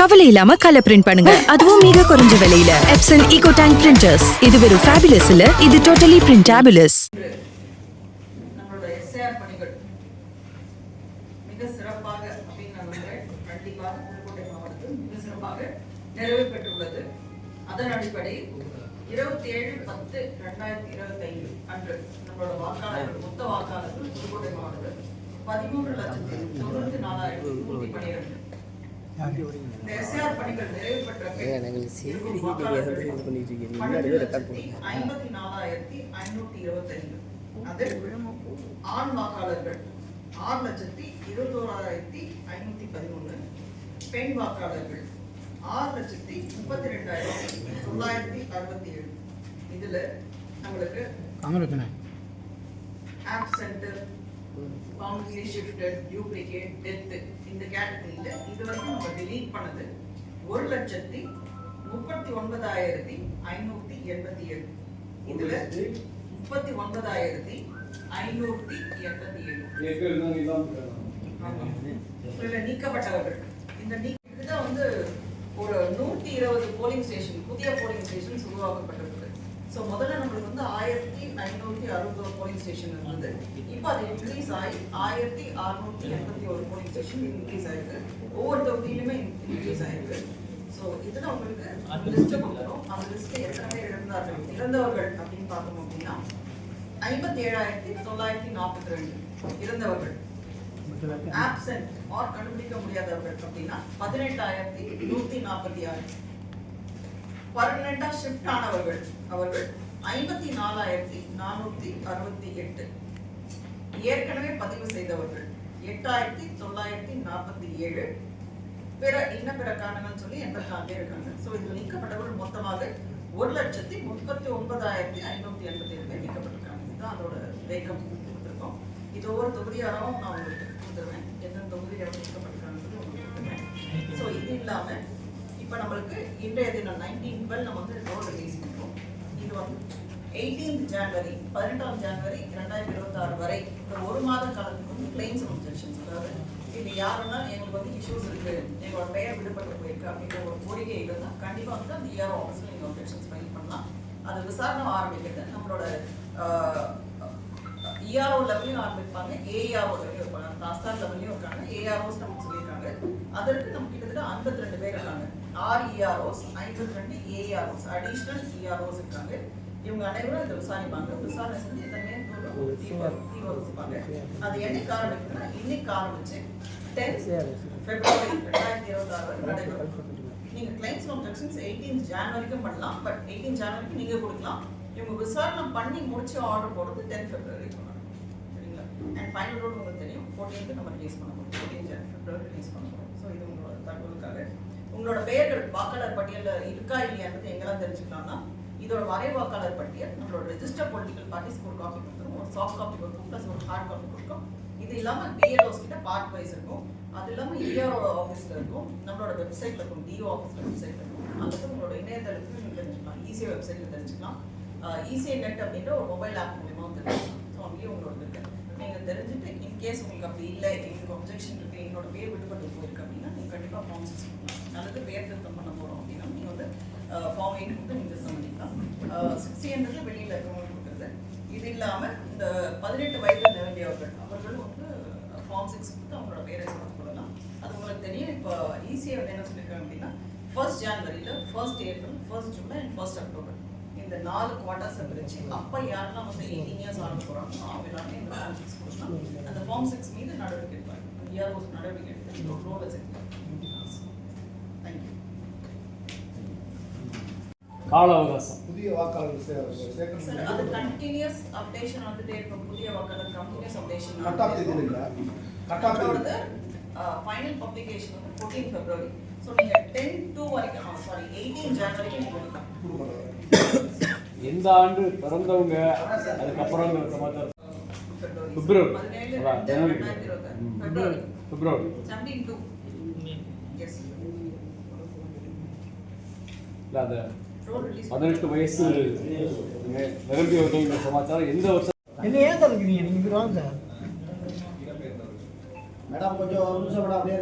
கவலை இல்லாம colour print பண்ணுங்க. அதுவும் மிக குறைஞ்ச விலையில. எப்சன் ஈகோ டேங்க் பிரிண்டர்ஸ் இது வெறும் ஃபேபுலஸ் இல்ல இது டோட்டலி பிரிண்டாபுலஸ் நிறைவு பெற்றுள்ளது. அதன் அடிப்படையில் இருபத்தி ஏழு பத்து ரெண்டாயிரத்தி இருபத்தி ஐந்து அன்று நம்மளோட வாக்காளர்கள் மொத்த வாக்காளர்கள் புதுக்கோட்டை மாவட்டத்தில் பதிமூன்று லட்சத்தி தொண்ணூத்தி நாலாயிரத்தி நூத்தி பன்னிரெண்டு. இந்த எஸ்ஆர் பணிகள் நிறைவு பெற்ற ஐம்பத்தி நாலாயிரத்தி ஐநூத்தி இருபத்தைந்து. அதில் ஆண் வாக்காளர்கள் ஆறு லட்சத்தி இருபத்தோராயிரத்தி ஐநூத்தி பதினொன்று பெண் வாக்காளர்கள் ஆறு லட்சத்தி முப்பத்தி ரெண்டாயிரத்தி தொள்ளாயிரத்தி அறுபத்தி ஏழு இதுல நம்மளுக்கு absent boundary shifted duplicate death இந்த கேட்டகரியில இது வரைக்கும் நம்ம delete பண்ணது ஒரு லட்சத்தி முப்பத்தி ஒன்பதாயிரத்தி ஐநூத்தி எண்பத்தி ஏழு இதுல முப்பத்தி ஒன்பதாயிரத்தி ஐநூத்தி எண்பத்தி ஏழு நீக்கப்பட்டவர்கள். இந்த நீ இதுதான் வந்து ஒரு நூத்தி இருபது போலிங் ஸ்டேஷன் புதிய போலிங் ஸ்டேஷன்ஸ் உருவாக்கப்பட்டிருக்கு ஸோ முதல்ல நம்மளுக்கு வந்து ஆயிரத்தி ஐநூத்தி அறுபது போலிங் ஸ்டேஷன் இருந்தது. இப்போ அது இன்க்ரீஸ் ஆகி ஆயிரத்தி அறுநூத்தி எண்பத்தி ஒரு போலிங் ஸ்டேஷன் இன்க்ரீஸ் ஆயிருக்கு. ஒவ்வொரு தொகுதியிலுமே இன்க்ரீஸ் ஆயிருக்கு. ஸோ இதுல உங்களுக்கு லிஸ்ட் கொடுக்குறோம் அந்த லிஸ்ட் எத்தனை பேர் இறந்தார்கள் இறந்தவர்கள் அப்படின்னு பார்த்தோம் அப்படின்னா ஐம்பத்தி ஏழாயிரத்தி தொள்ளாயிரத்தி நாற்பத்தி ரெண்டு இறந்தவர்கள். ஆப்சென்ட் ஆர் கண்டுபிடிக்க முடியாதவர்கள் அப்படின்னா பதினெட்டாயிரத்தி நூத்தி நாற்பத்தி ஆறு. பர்மனண்டா ஷிஃப்ட் ஆனவர்கள் அவர்கள் ஐம்பத்தி நாலாயிரத்தி நானூத்தி அறுபத்தி எட்டு. ஏற்கனவே பதிவு செய்தவர்கள் எட்டாயிரத்தி தொள்ளாயிரத்தி நாற்பத்தி ஏழு. பிற இன்ன பிற காரணங்கள் சொல்லி எண்பத்தி நாலு பேர் இருக்காங்க. ஸோ இதில் நீக்கப்பட்டவர்கள் மொத்தமாக ஒரு லட்சத்தி முப்பத்தி ஒன்பதாயிரத்தி ஐநூத்தி எண்பத்தி ஏழு பேர் நீக்கப்பட்டிருக்காங்க. இதுதான் அதோட வேகம் கொடுத்துருக்கோம். இது ஒவ்வொரு தொகுதியாகவும் நான் உங்களுக்கு கொடுத்துருவேன் எந்தெந்த தொகுதி உங்களுக்கு கொடுத்துருவேன் ஸோ இது இல்லாம இப்போ நம்மளுக்கு இன்றைய தினம் நைன்டீன் டுவெல் நம்ம வந்து ரோல் ரிலீஸ் பண்ணுறோம் இது வந்து எயிட்டீன்த் ஜனவரி பதினெட்டாம் ஜனவரி இரண்டாயிரத்தி இருபத்தாறு வரை இந்த ஒரு மாத காலத்துக்கு வந்து கிளைம்ஸ் அப்ஜெக்ஷன்ஸ் அதாவது இது யாருன்னா எங்களுக்கு வந்து இஷ்யூஸ் இருக்கு. எங்களோட பெயர் விடுபட்டு போயிருக்கு அப்படின்ற ஒரு கோரிக்கை இருந்தால் கண்டிப்பாக வந்து அந்த இஆர் ஆஃபீஸில் நீங்கள் அப்ஜெக்ஷன்ஸ் ஃபைல் பண்ணலாம். அது விசாரணை ஆரம்பிக்கிறது நம்மளோட இஆர்ஓ லெவலையும் ஆரம்பிப்பாங்க ஏஆர்ஓ லெவலையும் இருப்பாங்க. தாஸ்தார் லெவலையும் இருக்காங்க ஏஆர்ஓஸ் நமக்கு சொல்லியிருக்காங்க. அதற்கு நம்ம கிட்டத்தட்ட ஐம்பத்தி ரெண்டு பேர் இருக்காங்க. ஆர் இஆர்ஓஸ் ஐம்பத்தி ரெண்டு ஏஆர்ஓஸ் அடிஷ்னல் இஆர்ஓஸ் இருக்காங்க. இவங்க அனைவரும் இதை விசாரிப்பாங்க. விசாரணை செஞ்சு இதை மேற்கொண்டு தீர்வு தீர்வு வச்சுப்பாங்க அது என்னைக்கு ஆரம்பிக்குதுன்னா இன்னைக்கு ஆரம்பிச்சு டென் பிப்ரவரி ரெண்டாயிரத்தி இருபத்தி ஆறு வரை நடைபெறும். நீங்க கிளைம்ஸ் ஆப்ஜெக்ஷன்ஸ் எயிட்டீன் ஜான்வரிக்கும் பண்ணலாம். பட் எயிட்டீன் ஜான்வரிக்கு நீங்க கொடுக்கலாம். இவங்க விசாரணை பண்ணி முடிச்சு ஆர்டர் போடுறது டென் பிப்ரவரி ஃபைனல் ரோட் உங்களுக்கு தெரியும். ஃபோர்டீன்த்து நம்ம ரிலீஸ் பண்ண போகிறோம் ஃபோர்டீன் ஜான் பிப்ரவரி ரிலீஸ் பண்ண போகிறோம் ஸோ இது உங்களோட தகவலுக்காக. உங்களோட பெயர்கள் வாக்காளர் பட்டியலில் இருக்கா இல்லையான்றது எங்கெல்லாம் தெரிஞ்சுக்கலாம்னா இதோட வரை வாக்காளர் பட்டியல் நம்மளோட ரெஜிஸ்டர் பொலிட்டிக்கல் பார்ட்டிஸ்க்கு ஒரு காப்பி கொடுத்துரும். ஒரு சாஃப்ட் காப்பி கொடுக்கும். ப்ளஸ் ஒரு ஹார்ட் காப்பி கொடுக்கும். இது இல்லாமல் பிஎல்ஓஸ் கிட்ட பார்ட் வைஸ் இருக்கும். அது இல்லாமல் இஆர்ஓ ஆஃபீஸில் இருக்கும். நம்மளோட வெப்சைட்ல இருக்கும். டிஓ ஆஃபீஸில் வெப்சைட் இருக்கும். அல்லது உங்களோட இணையதளத்தில் நீங்கள் தெரிஞ்சுக்கலாம். ஈஸியாக வெப்சைட்டில் தெரிஞ்சுக்கலாம். ஈஸியா நெட் அப்படின்ற ஒரு மொபைல் ஆப் மூலியமா தெரிஞ்சுக்கலாம் ஸோ அங்கேயும் உங்களோட இருக்கு நீங்க தெரிஞ்சுட்டு இன்கேஸ் உங்களுக்கு அப்படி இல்லை எங்களுக்கு அப்ஜெக்ஷன் இருக்குது எங்களோட பேர் விடுபட்டு போயிருக்கு அப்படின்னா நீங்கள் கண்டிப்பாக ஃபார்ம் சிக்ஸ் பண்ணலாம். அல்லது பேர் திருத்தம் பண்ண போகிறோம் அப்படின்னா நீங்கள் வந்து ஃபார்ம் எயிட் கொடுத்து நீங்கள் சம்மதிக்கலாம் பண்ணிக்கலாம் சிக்ஸ்டின்றது வெளியில் இருக்கவங்களுக்கு கொடுக்குறது. இது இல்லாமல் இந்த பதினெட்டு வயது நிரம்பியவர்கள் அவர்கள் வந்து ஃபார்ம் சிக்ஸ் கொடுத்து அவங்களோட பேரை சேர்த்து கொள்ளலாம். அது உங்களுக்கு தெரியும். இப்போ ஈஸியாக என்ன சொல்லியிருக்காங்க அப்படின்னா first ஜான்வரியில் first April first July and first October இந்த நாலு குவார்ட்டர்ஸை பிரிச்சு அப்போ யாரெல்லாம் வந்து எயிட்டீன் இயர்ஸ் ஆக போகிறாங்களோ அவங்க எல்லாருமே இந்த ஃபார்ம் சிக்ஸ் கொடுக்கலாம் அந்த ஃபார்ம் சிக்ஸ் மீது நடவடிக்கை எடுப்பாங்க. இயர் நடவடிக்கை எடுத்து ரோல் வச்சிருக்காங்க தேங்க்யூ கால அவகாசம். புதிய சார் அது கண்டினியூஸ் அப்டேஷன் வந்துட்டே இருக்கும். புதிய வாக்காளர் கண்டினியூஸ் அப்டேஷன் கட் ஆஃப் தேதி இல்ல? கட் ஆஃப் ஃபைனல் பப்ளிகேஷன் வந்து ஃபோர்டீன் பிப்ரவரி ஸோ நீங்க டென் டூ வரைக்கும் சாரி எயிட்டீன் ஜான்வரிக்கு நீங்க கொடுக்கலாம் எந்த ஆண்டு பிறந்தவங்க? அதுக்கப்புறம் பிப்ரவரி. ஜனவரி. பிப்ரவரி. இல்லை பதினெட்டு வயசு. நிரம்பியவர்கள் இந்த சமாச்சாரம். எந்த வருஷம்? என்ன ஏன் சார் இருக்கிறீங்க நீங்கள் வாங்க. சார் மேடம் கொஞ்சம் ஒரு நிமிஷம் மேடம் அப்படியே